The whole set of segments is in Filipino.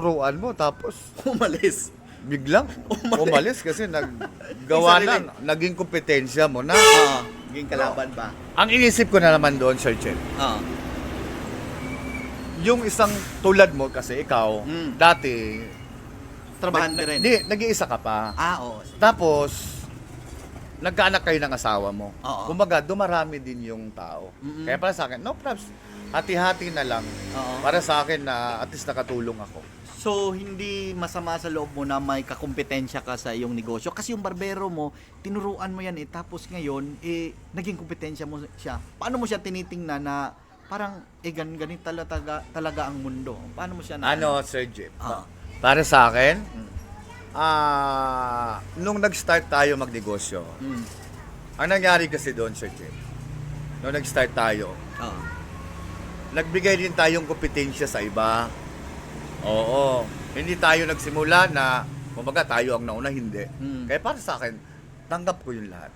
tinuruan mo tapos Umalis. biglang Umalis. umalis, kasi naggawa na, naging kompetensya mo na. Oo. Naging kalaban ba? Ang inisip ko na naman doon, Sir Chen, Oo. yung isang tulad mo kasi ikaw, Mm. dati, Trabahante nag- rin. Hindi, nag-iisa ka pa. Ah, oo. Tapos, nagkaanak kayo ng asawa mo. Oo. Kumbaga, dumarami din yung tao. Mm-mm. Kaya para sa akin, no props, hati-hati na lang. Oo. Para sa akin na at least nakatulong ako. So, hindi masama sa loob mo na may kakompetensya ka sa iyong negosyo. Kasi yung barbero mo, tinuruan mo yan eh. Tapos ngayon, eh, naging kompetensya mo siya. Paano mo siya tinitingnan na parang, eh, gan ganit talaga, talaga ang mundo? Paano mo siya na... Ano, Sir Jeep? Ah. Para sa akin, Mm. ah, nung nag-start tayo magnegosyo, Mm. ang nangyari kasi doon, Sir Jeep, nung nag-start tayo, Oo. nagbigay din tayong kompetensya sa iba. Oo. Hindi tayo nagsimula na, kumbaga tayo ang nauna, hindi. Mm. Kaya para sa akin, tanggap ko yung lahat.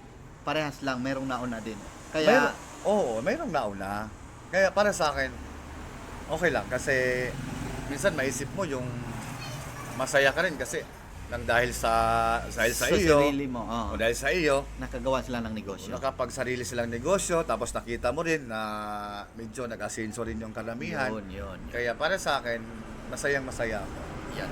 Parehas lang, merong nauna din. Kaya, oo, mayroong nauna. Kaya para sa akin, okay lang. Kasi minsan maisip mo yung masaya ka rin kasi nang dahil sa dahil sa, iyo sarili mo, oo. o dahil sa iyo nakagawa sila ng negosyo. nakapag sarili silang negosyo tapos nakita mo rin na medyo nag-asenso rin yung karamihan Yun, yun. yun. kaya para sa akin masayang masaya ako Yan.